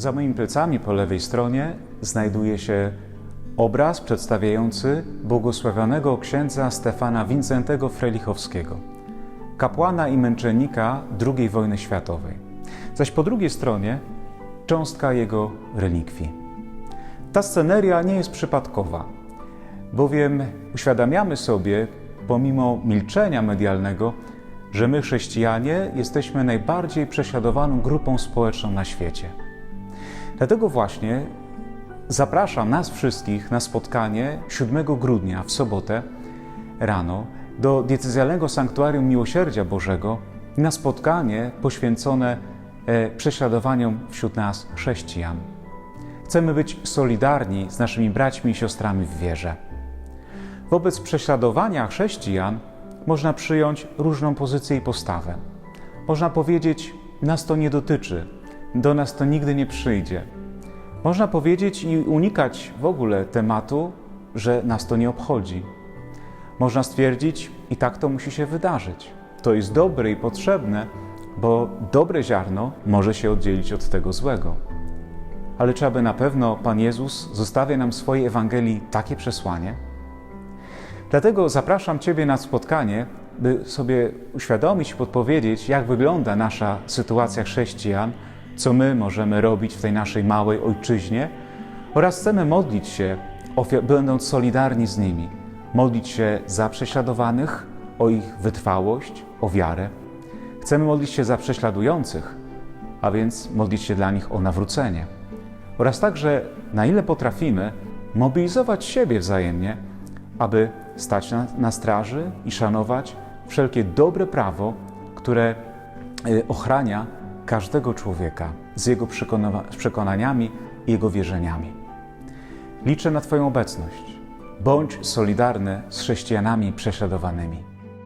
Za moimi plecami po lewej stronie znajduje się obraz przedstawiający błogosławionego księdza Stefana Wincentego Frelichowskiego, kapłana i męczennika II wojny światowej. Zaś po drugiej stronie cząstka jego relikwii. Ta sceneria nie jest przypadkowa, bowiem uświadamiamy sobie, pomimo milczenia medialnego, że my, chrześcijanie, jesteśmy najbardziej prześladowaną grupą społeczną na świecie. Dlatego właśnie zapraszam nas wszystkich na spotkanie 7 grudnia w sobotę rano do diecezjalnego sanktuarium Miłosierdzia Bożego na spotkanie poświęcone e, prześladowaniom wśród nas chrześcijan. Chcemy być solidarni z naszymi braćmi i siostrami w wierze. Wobec prześladowania chrześcijan można przyjąć różną pozycję i postawę. Można powiedzieć, nas to nie dotyczy, do nas to nigdy nie przyjdzie. Można powiedzieć i unikać w ogóle tematu, że nas to nie obchodzi. Można stwierdzić, i tak to musi się wydarzyć. To jest dobre i potrzebne, bo dobre ziarno może się oddzielić od tego złego. Ale czy aby na pewno Pan Jezus zostawia nam w swojej Ewangelii takie przesłanie? Dlatego zapraszam Ciebie na spotkanie, by sobie uświadomić i podpowiedzieć, jak wygląda nasza sytuacja chrześcijan, co my możemy robić w tej naszej małej ojczyźnie oraz chcemy modlić się, będąc solidarni z nimi, modlić się za prześladowanych, o ich wytrwałość, o wiarę. Chcemy modlić się za prześladujących, a więc modlić się dla nich o nawrócenie. Oraz także, na ile potrafimy, mobilizować siebie wzajemnie, aby stać na, na straży i szanować wszelkie dobre prawo, które y, ochrania każdego człowieka z jego przekona- przekonaniami i jego wierzeniami. Liczę na Twoją obecność. Bądź solidarny z chrześcijanami prześladowanymi.